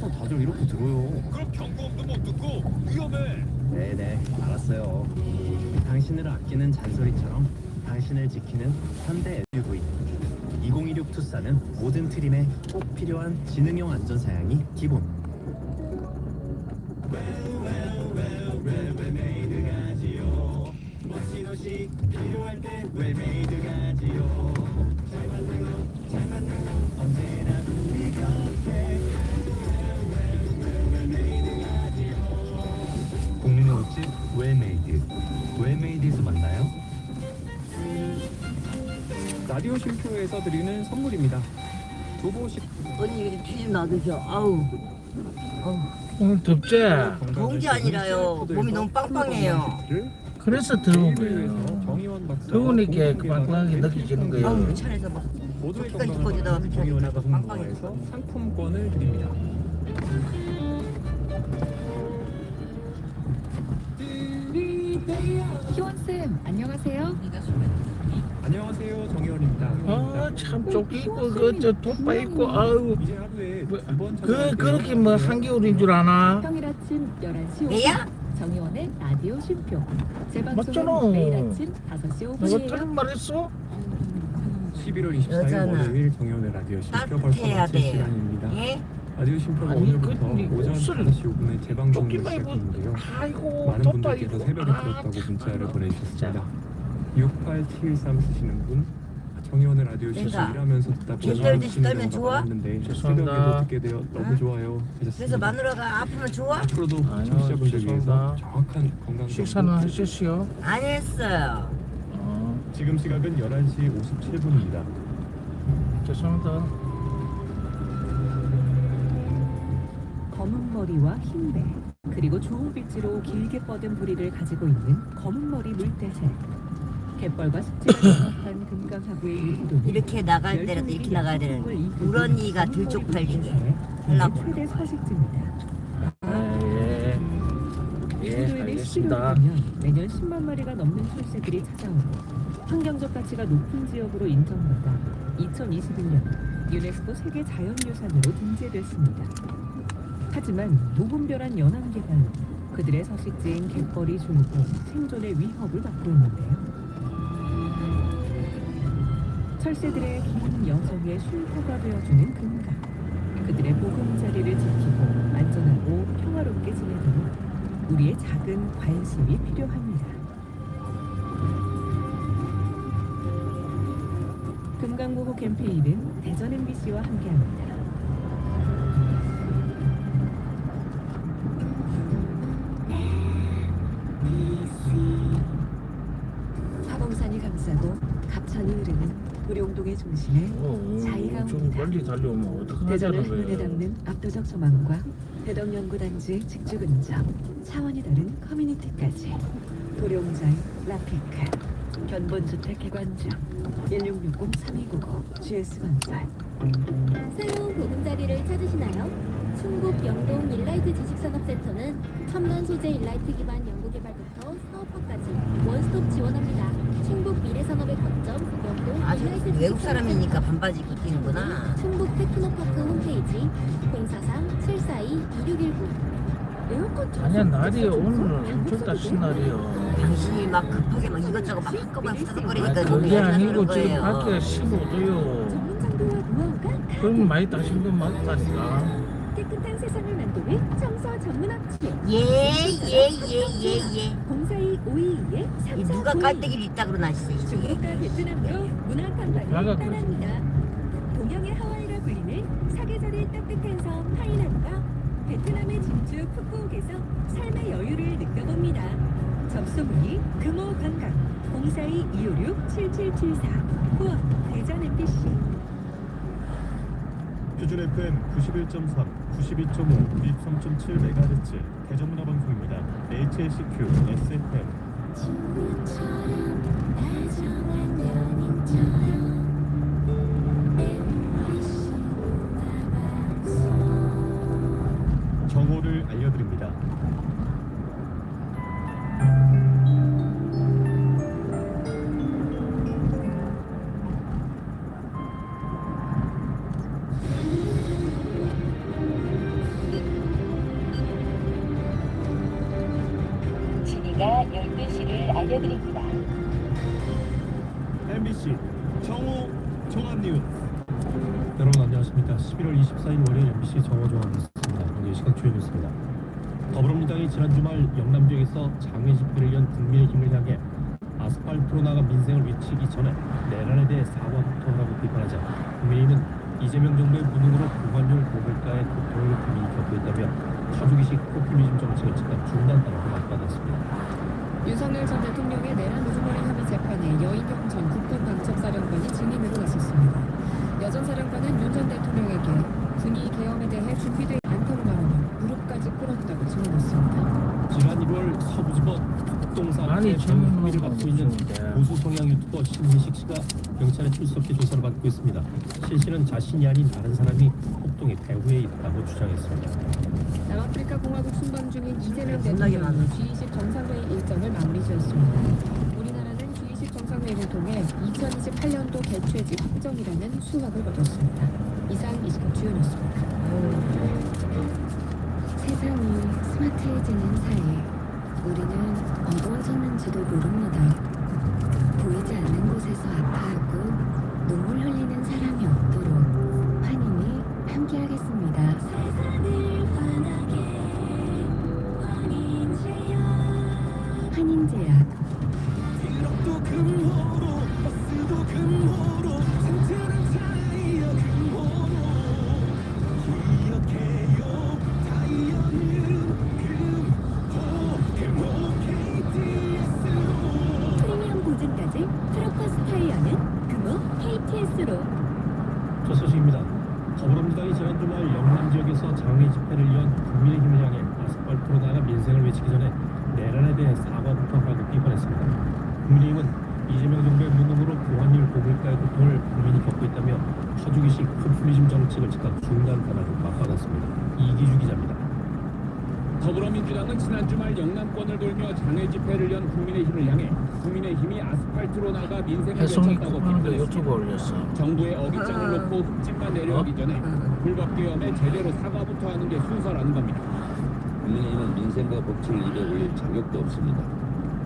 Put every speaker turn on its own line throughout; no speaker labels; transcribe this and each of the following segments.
어디서 다들 이렇게 들어요?
그럼 경고음도 못 듣고 위험해.
네네, 알았어요. 당신을 아끼는 잔소리처럼 당신을 지키는 현대 SUV 2016 투싼은 모든 트림에 꼭 필요한 지능형 안전사양이 기본. 국민의 라디오 쉼표에서 드리는 선물입니다 조보식
언니 이거 뒤좀 놔두죠. 아우. 아우.
오늘 덥지?
더운 게 아니라요. 몸이 너무 빵빵해요.
그래서 더운 거예요. 더우니까 그 빵빵하게 느껴지는 거예요.
아우 차에서 막
모두의 건강을
하니까
가족농가에서
빵빵해져.
상품권을 드립니다
희원쌤 안녕하세요.
안녕하세요 정의원입니다
아, 참 쫓기고 그저 돋바 있고 아우
이제 하루에
뭐,
두번
그 그렇게 뭐 한겨울인 줄 아나?
평일 아침 11시 5분
얘야?
정의원의 라디오 쉼표. 재방송은
맞잖아.
매일 아침 5시
내가
5분이에요.
틀린 말했어?
11월 24일
여자는
월요일 정의원의 라디오 쉼표 벌써
따뜻해야
마칠
돼요.
시간입니다
예?
라디오
아니,
오늘부터
그, 이
오전
옷을
5시 5분에 재방송을
쫓기만 입고
시작했는데요
아이고
많은 분들께서 새벽에
아,
들었다고 문자를
참.
보내주셨습니다 68713 쓰시는 분 정의원의 라디오 쇼
내가
일하면서 듣다 보니
뒷덜듯이 떨면 좋아?
많았는데
죄송합니다.
새벽에도 듣게 되어 너무
응?
좋아요 하셨습니다
그래서 마누라가 아프면 좋아?
앞으로도 청취자분들 위해서
죄송합니다.
정확한 건강
식사는
정보
하셨어요?
안 했어요.
어,
지금 시각은 11시 57분입니다
죄송합니다.
검은 머리와 흰 배, 그리고 좋은 빛으로 길게 뻗은 부리를 가지고 있는 검은 머리 물대새. 갯벌과 습지가 정확한 금강하구의 일부는
이렇게 나갈 때라도 이렇게 나가야 되는 우런이가 들쪽팔리게 하려고.
최대 서식지입니다.
아, 예. 예,
인도인의
알겠습니다.
보면 매년 10만 마리가 넘는 철새들이 찾아오고 환경적 가치가 높은 지역으로 인정받아 2021년 유네스코 세계 자연유산으로 등재됐습니다. 하지만 무분별한 연안개가 그들의 서식지인 갯벌이 줄고 생존의 위협을 받고 있는데요. 철새들의 긴 여정의 쉼터가 되어주는 금강. 그들의 보금자리를 지키고 안전하고 평화롭게 지내도록 우리의 작은 관심이 필요합니다. 금강보호 캠페인은 대전 MBC와 함께합니다. 사봉산이 감싸고 갑천이 흐르는 우룡동의 중심에
어,
자기가
좀
옵니다.
멀리 달려오면
대전을
어떡하자는
흐르게
거예요?
담는 압도적 소망과 대덕연구단지의 직주 근접, 차원이 다른 커뮤니티까지 도룡자의 라피카, 견본주택 개관장, 1660-3299 GS건설
새로운 보금자리를 찾으시나요? 충북 영동 일라이트 지식산업센터는 첨단 소재 일라이트 기반 연구개발부터 사업화까지 원스톱 지원합니다. 충북 미래산업의 거점 영동
아, 저
일라이트
외국. 사람이니까 반바지 입고 뛰는구나.
충북 테크노파크 홈페이지 043-742-2619
에어컨
아니야 날이 오늘은 엄청 따신 날이요.
당신이 막 급하게 막 이것저것 막 한꺼번에
아,
후다닥거리니까
그게 아니고 지금. 밖에 15도요.
전문 장비와 노하우가
그럼 많이 따신 건 맞다니까.
깨끗한 세상을 만드는 청소 전문 업체
예, 예, 예, 예, 예.
042-522에
이 누가 깔때기를 있다 그러나.
중국과 베트남도 문화 관광이
나가
떠납니다. 동양의 하와이라 불리는 사계절의 따뜻한 섬 하이난과 베트남의 진주 푸꾸옥에서 삶의 여유를 느껴봅니다. 접수 문의 금호 관광 042-256-7774 후원 대전 MBC
표준 FM 91.3, 92.5, 93.7MHz 대전문화 방송입니다. HSQ, SFM. 알려드립니다. MBC 정호 종합 뉴스.
여러분 안녕하십니까 11월 24일 월요일 MBC 정호 종합 뉴스입니다 현재 시각 주요 뉴스입니다 더불어민주당이 지난 주말 영남 지역에서 장외 집회를 연 국민의힘을 향해 아스팔트로 나가 민생을 외치기 전에 내란에 대해 사과부터 하라고 비판하자 국민의힘은 이재명 정부의 무능으로 공관료를 고물가에 국토를 국민이 겪고 있다며 가족이식 포퓰리즘 정책을 즉각 중단하라고 맞받았습니다
윤석열 전 대통령의 내란 우두머리 혐의 재판에 여인경 전 국군 방첩사령관이 증인으로 나섰습니다. 여전 사령관은 윤 전 대통령에게 군이 계엄에 대해 준비되지 않다고 말하며 무릎까지 꿇었다고 증언했습니다.
지난 1월 서부지법 특
질문을
혐의를 맡고 있는. 보수 성향 유튜버 신희식 씨가 경찰에 출석해 조사를 받고 있습니다. 신 씨는 자신이 아닌 다른 사람이 폭동의 배후에 있다고 주장했습니다.
남아프리카 공화국 순방 중인 이재명
겁나게
대통령이
많아.
G20 정상회의 일정을 마무리 지었습니다. 우리나라는 G20 정상회의를 통해 2028년도 개최지 확정이라는 수확을 거뒀습니다. 이상 이시각 뉴스입니다.
세상이 스마트해지는 사이 우리는 어두 워졌는지도 모릅니다.
지난 주말 영남 지역에서 장외 집회를 연 국민의힘을 향해 아스팔트로 나가 민생을 외치기 전에 내란에 대해 사과부터 하라고 비판했습니다. 국민의힘은 이재명 정부의 무능으로 고환율 고물가의 고통을 국민이 겪고 있다며 퍼주기식 포퓰리즘 정책을 즉각 중단하라고 맞받았습니다. 이기주 기자입니다.
더불어민주당은 지난 주말 영남권을 돌며 장외 집회를 연 국민의힘을 향해 국민의힘이 아스팔트로 나가 민생을
해송이
외쳤다고 비판했습니다.
유튜브 올렸어.
정부의 어깃장을 놓고 흠집만 내려오기 전에 불법 계엄에 제대로 사과부터 하는 게 순서라는 겁니다.
국민의힘은 민생과 법치를 입에 올릴 자격도 없습니다.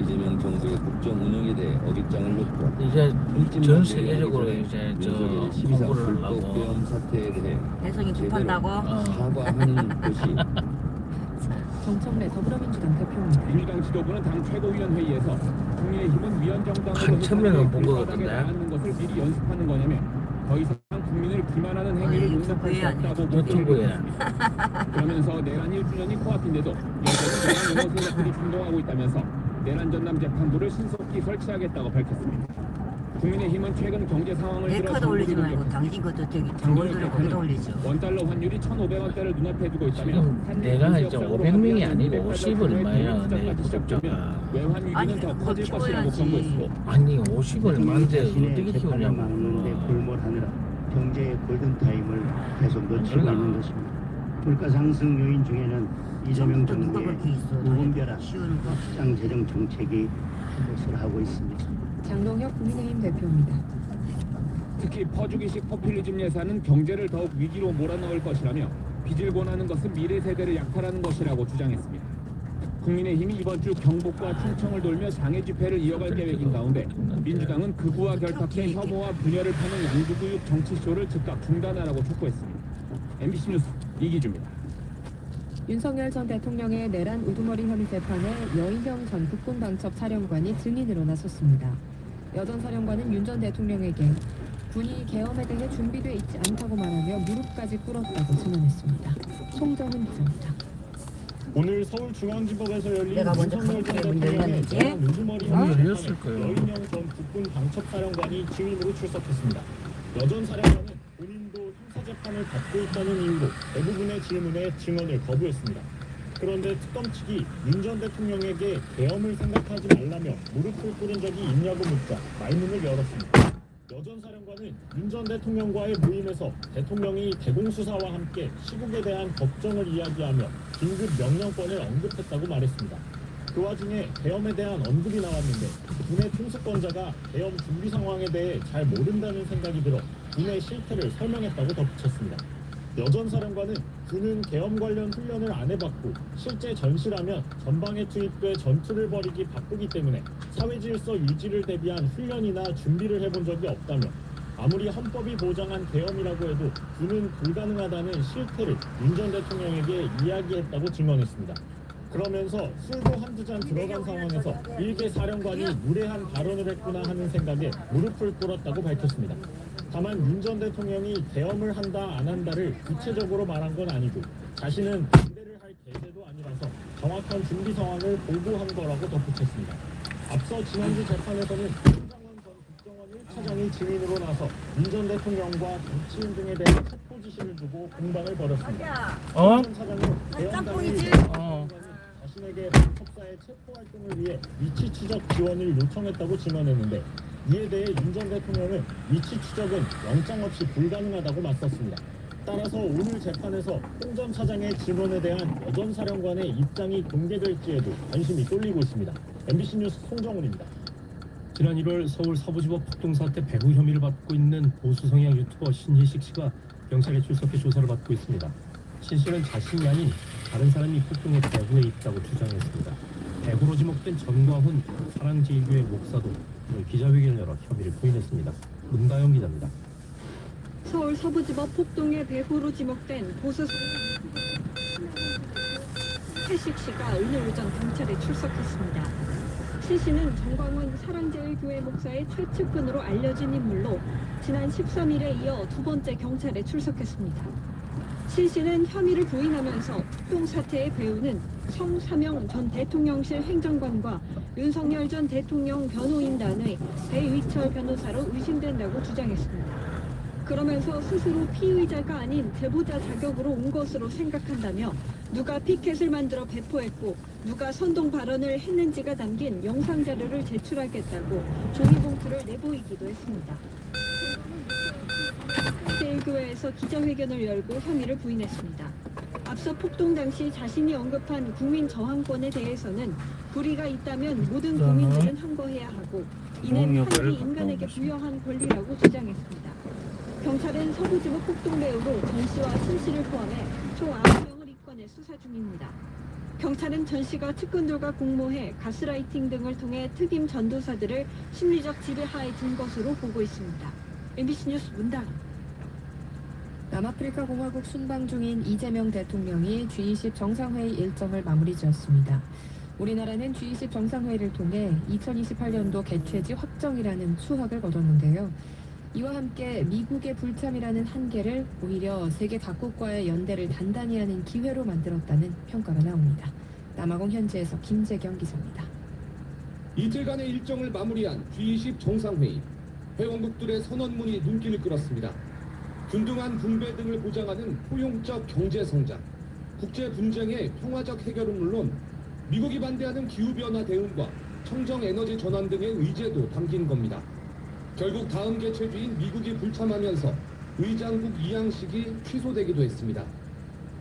이재명 정부의 국정 운영에 대해 어깃장을 놓고
이제 전 세계적으로 이제 저
윤석열의 12상
홍보를 하려고
계엄 사태에 대해 제대로
급한다고?
어.
사과하는 것이
정청래 더불어민주당 대표입니다.
민주당 지도부는 당 최고위원회의에서 국민의힘은 위원정당으로
한 천 명은 본것 같은데.
나앉는 것을 미리 연습하는 거냐며 더 이상 국민을 기만하는 행위를 용납할 수 없다고. 묻습니다. 그러면서 내란 1주년이 코앞인데도 여전히 내란 영어 세력들이 준동하고 있다면서 내란 전남 재판부를 신속히 설치하겠다고 밝혔습니다. 국민의힘은 최근 경제 상황을
내
들어
카드 올리지
정부를
말고 당신 것도 저기 장골들을 거기다 올리죠.
원달러 환율이 1,500원대를 눈앞에 두고 있다며
지금 내가 이제
협상으로
500명이
합의한
아니고
200달러
50
규모의
얼마야,
대북 투자까지
내
시작되면
구독자가.
외환
아니,
위기는 더
그거
커질 것이라고
키워야지.
경고했고
아니 50을 만데 어떻게 키우냐고.
골몰하느라 경제의 골든 타임을 계속 놓치고. 있는 것입니다. 물가 상승 요인 중에는 이재명 정부의
그렇게 있어?
무분별한
거.
확장 재정 정책이 그것을 하고 있습니다.
장동혁 국민의힘 대표입니다.
특히 퍼주기식 포퓰리즘 예산은 경제를 더욱 위기로 몰아넣을 것이라며 빚을 권하는 것은 미래 세대를 약탈하는 것이라고 주장했습니다. 국민의힘이 이번 주 경북과 충청을 돌며 장애 집회를 이어갈 계획인 가운데 민주당은 극우와 결탁해 혐오와 분열을 파는 양주구육 정치쇼를 즉각 중단하라고 촉구했습니다. MBC 뉴스 이기주입니다.
윤석열 전 대통령의 내란 우두머리 혐의 재판에 여인경 전 국군방첩 사령관이 증인으로 나섰습니다. 여전 사령관은 윤 전 대통령에게 군이 계엄에 대해 준비돼 있지 않다고 말하며 무릎까지 꿇었다고 증언했습니다. 송정은 기자입니다.
오늘 서울중앙지법에서 열린
내가 먼저
윤석열 전
강력하게 문
대통령의
열었는지?
내란 우두머리
문을
혐의
열었을
재판에
거예요.
여인영 전 국군 방첩사령관이 증인으로 출석했습니다. 여전 사령관은 본인도 형사 재판을 받고 있다는 이유로 대부분의 질문에 증언을 거부했습니다. 그런데 특검 측이 윤 전 대통령에게 계엄을 생각하지 말라며 무릎을 꿇은 적이 있냐고 묻자 말문을 열었습니다. 여전 사령관은 윤 전 대통령과의 모임에서 대통령이 대공수사와 함께 시국에 대한 걱정을 이야기하며 긴급 명령권을 언급했다고 말했습니다. 그 와중에 계엄에 대한 언급이 나왔는데 군의 총수권자가 계엄 준비 상황에 대해 잘 모른다는 생각이 들어 군의 실태를 설명했다고 덧붙였습니다. 여전 사령관은 군은 계엄 관련 훈련을 안 해봤고 실제 전시라면 전방에 투입돼 전투를 벌이기 바쁘기 때문에 사회 질서 유지를 대비한 훈련이나 준비를 해본 적이 없다며 아무리 헌법이 보장한 계엄이라고 해도 군은 불가능하다는 실태를 윤 전 대통령에게 이야기했다고 증언했습니다. 그러면서 술도 한두 잔 들어간 상황에서 일개 사령관이 무례한 발언을 했구나 하는 생각에 무릎을 꿇었다고 밝혔습니다. 다만 윤 전 대통령이 계엄을 한다 안 한다를 구체적으로 말한 건 아니고 자신은 반대를 할 계제도 아니라서 정확한 준비 상황을 보고한 거라고 덧붙였습니다. 앞서 지난주 재판에서는 손장원 전 국정원 1차장이 증인으로 나서 윤 전 대통령과 정치인 등에 대한 체포 지시를 두고 공방을 벌였습니다.
어?
윤 차장은 당일
어.
자신에게 방첩사의 체포 활동을 위해 위치 추적 지원을 요청했다고 증언했는데 이에 대해 윤 전 대통령은 위치 추적은 영장 없이 불가능하다고 맞섰습니다. 따라서 오늘 재판에서 홍 전 차장의 증언에 대한 여전 사령관의 입장이 공개될지에도 관심이 쏠리고 있습니다. MBC 뉴스 송정훈입니다.
지난 1월 서울 서부지법 폭동 사태 배후 혐의를 받고 있는 보수 성향 유튜버 신희식 씨가 경찰에 출석해 조사를 받고 있습니다. 신 씨는 자신이 아닌 다른 사람이 폭동의 배후에 있다고 주장했습니다. 배후로 지목된 전광훈 사랑제일교회 목사도 오늘 기자회견을 열어 혐의를 부인했습니다. 문다영 기자입니다.
서울 서부지법 폭동의 배후로 지목된 보수 태식 씨가 오늘 오전 경찰에 출석했습니다. 신 씨는 정광훈 사랑제일교회 목사의 최측근으로 알려진 인물로 지난 13일에 이어 두 번째 경찰에 출석했습니다. 신 씨는 혐의를 부인하면서 폭동 사태의 배후는 성사명 전 대통령실 행정관과 윤석열 전 대통령 변호인단의 배위철 변호사로 의심된다고 주장했습니다. 그러면서 스스로 피의자가 아닌 제보자 자격으로 온 것으로 생각한다며 누가 피켓을 만들어 배포했고 누가 선동 발언을 했는지가 담긴 영상 자료를 제출하겠다고 종이봉투를 내보이기도 했습니다. 제일교회에서 기자회견을 열고 혐의를 부인했습니다. 앞서 폭동 당시 자신이 언급한 국민 저항권에 대해서는 불의가 있다면 모든 국민들은 항거해야 하고 이는 하늘이 인간에게 부여한 권리라고 주장했습니다. 경찰은 서부지법 폭동 배우로 전 씨와 신 씨를 포함해 총 9명을 입건해 수사 중입니다. 경찰은 전 씨가 측근들과 공모해 가스라이팅 등을 통해 특임 전도사들을 심리적 지배하에 둔 것으로 보고 있습니다. MBC 뉴스 문당.
남아프리카 공화국 순방 중인 이재명 대통령이 G20 정상회의 일정을 마무리 지었습니다. 우리나라는 G20 정상회의를 통해 2028년도 개최지 확정이라는 수확을 거뒀는데요. 이와 함께 미국의 불참이라는 한계를 오히려 세계 각국과의 연대를 단단히 하는 기회로 만들었다는 평가가 나옵니다. 남아공 현지에서 김재경 기자입니다.
이틀간의 일정을 마무리한 G20 정상회의. 회원국들의 선언문이 눈길을 끌었습니다. 균등한 분배 등을 보장하는 포용적 경제 성장, 국제 분쟁의 평화적 해결은 물론 미국이 반대하는 기후 변화 대응과 청정 에너지 전환 등의 의제도 담긴 겁니다. 결국 다음 개최주인 미국이 불참하면서 의장국 이양식이 취소되기도 했습니다.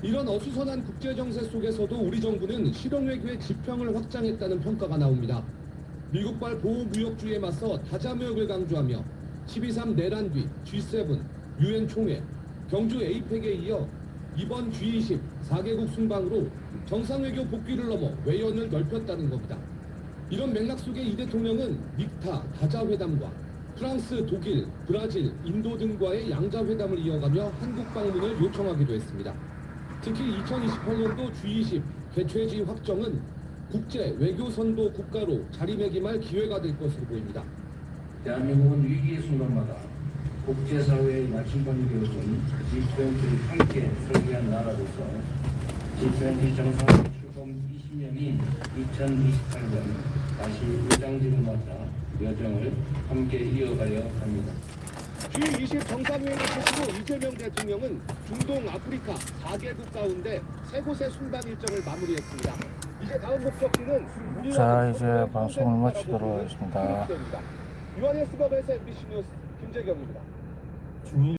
이런 어수선한 국제 정세 속에서도 우리 정부는 실용외교의 지평을 확장했다는 평가가 나옵니다. 미국발 보호무역주의에 맞서 다자무역을 강조하며 12.3 내란 뒤 G7, 유엔 총회, 경주 에이펙에 이어 이번 G20 4개국 순방으로 정상외교 복귀를 넘어 외연을 넓혔다는 겁니다. 이런 맥락 속에 이 대통령은 닉타 다자회담과 프랑스, 독일, 브라질, 인도 등과의 양자회담을 이어가며 한국 방문을 요청하기도 했습니다. 특히 2028년도 G20 개최지 확정은 국제 외교 선도 국가로 자리매김할 기회가 될 것으로 보입니다.
대한민국은 위기의 순간마다 국제사회의 나침반이 되어준 G20를 함께 설계한 나라로서 G20 정상회 출범 20년인 2028년 다시 의장직을 맡아 여정을 함께 이어가려 합니다.
G20 정상회의 최초로 이재명 대통령은 중동 아프리카 4개국 가운데 세 곳의 순방 일정을 마무리했습니다. 이제 다음 목적지는
자, 이제 방송을 마치도록 하겠습니다.
유한의 수법에서 MBC 뉴스 김재경입니다.
중일